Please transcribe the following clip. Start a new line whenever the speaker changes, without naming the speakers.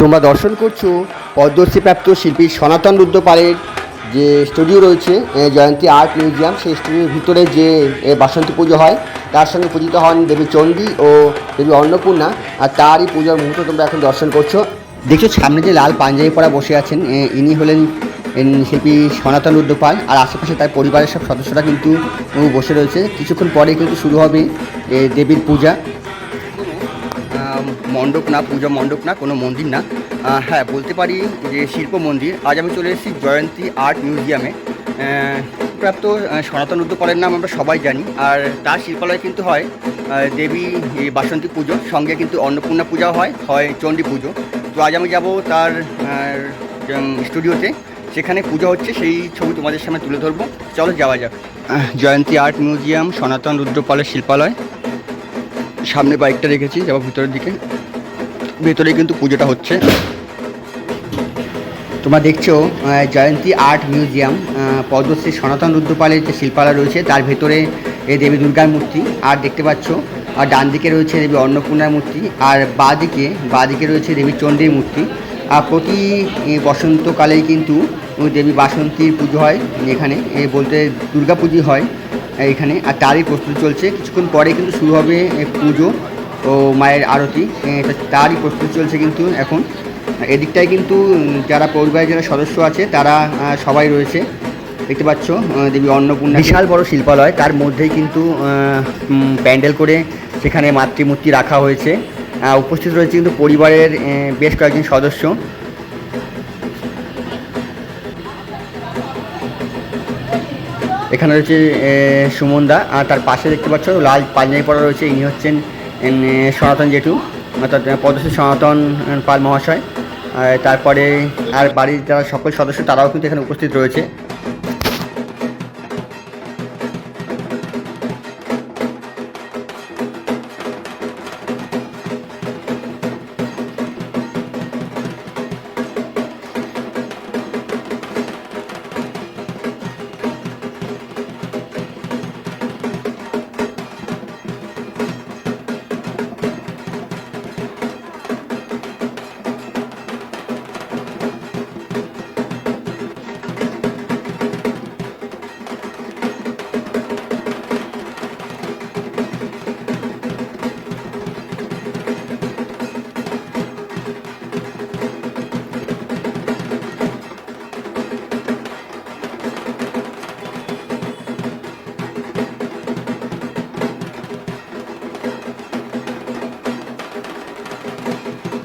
তোমরা দর্শন করছ পদ্মশ্রীপ্রাপ্ত শিল্পী সনাতন রুদ্রপালের যে স্টুডিও রয়েছে জয়ন্তী আর্ট মিউজিয়াম, সেই স্টুডিওর ভিতরে যে বাসন্তী পুজো হয়, তার সঙ্গে পূজিত হন দেবী চণ্ডী ও দেবী অন্নপূর্ণা, আর তারই পুজোর মুহূর্ত তোমরা এখন দর্শন করছ। দেখছ, সামনে যে লাল পাঞ্জাবি পরা বসে আছেন ইনি হলেন শিল্পী সনাতন রুদ্রপাল, আর আশেপাশে তার পরিবারের সব সদস্যরা কিন্তু বসে রয়েছে। কিছুক্ষণ পরে কিন্তু শুরু হবে দেবীর পূজা। মণ্ডপ না, পুজো মণ্ডপ না, কোনো মন্দির না। হ্যাঁ বলতে পারি যে শিল্প মন্দির। আজ আমি চলে এসেছি জয়ন্তী আর্ট মিউজিয়ামে। প্রাপ্ত সনাতন উদ্যোপালের নাম আমরা সবাই জানি। আর তার শিল্পালয় কিন্তু হয় দেবী বাসন্তী পুজো। সঙ্গে কিন্তু অন্নপূর্ণা পূজাও হয় হয় চণ্ডী পুজো। তো আজ আমি যাব তার স্টুডিওতে। সেখানে পুজো হচ্ছে, সেই ছবি তোমাদের সামনে তুলে ধরবো। চলো যাওয়া যাক। জয়ন্তী আর্ট মিউজিয়াম, সনাতন রুদ্রপালের শিল্পালয়। সামনে বাইকটা রেখেছি, যাব ভিতরের দিকে। ভেতরে কিন্তু পুজোটা হচ্ছে। তোমরা দেখছ জয়ন্তী আর্ট মিউজিয়াম পদ্মশ্রী সনাতন রুদ্রপালের যে শিল্পালয় রয়েছে, তার ভেতরে দেবী দুর্গার মূর্তি, আর দেখতে পাচ্ছ, আর ডান দিকে রয়েছে দেবী অন্নপূর্ণার মূর্তি, আর বাঁ দিকে বাঁ দিকে রয়েছে দেবী চণ্ডীর মূর্তি। আর প্রতি বসন্তকালেই কিন্তু দেবী বাসন্তীর পুজো হয় এখানে বলতে দুর্গা পুজো হয় এখানে। আর তারই প্রস্তুতি চলছে। কিছুক্ষণ পরে কিন্তু শুরু হবে পুজো। ও মায়ের আরতি তারই প্রস্তুতি চলছে কিন্তু এখন। এদিকটায় কিন্তু যারা পরিবারের যারা সদস্য আছে, তারা সবাই রয়েছে। দেখতে পাচ্ছ দেবী অন্নপূর্ণা বিশাল বড় শিল্পালয়, তার মধ্যেই কিন্তু প্যান্ডেল করে সেখানে মাতৃমূর্তি রাখা হয়েছে। উপস্থিত রয়েছে কিন্তু পরিবারের বেশ কয়েকজন সদস্য। এখানে রয়েছে সুমনদা আর তার পাশে দেখতে পাচ্ছ, লাল পাঞ্জাবি পরা রয়েছে, ইনি হচ্ছেন সনাতন জেঠু, অর্থাৎ পদ্মশ্রী সনাতন পাল মহাশয়। তারপরে আর বাড়ির যারা সকল সদস্য, তারাও কিন্তু এখানে উপস্থিত রয়েছে। Thank you.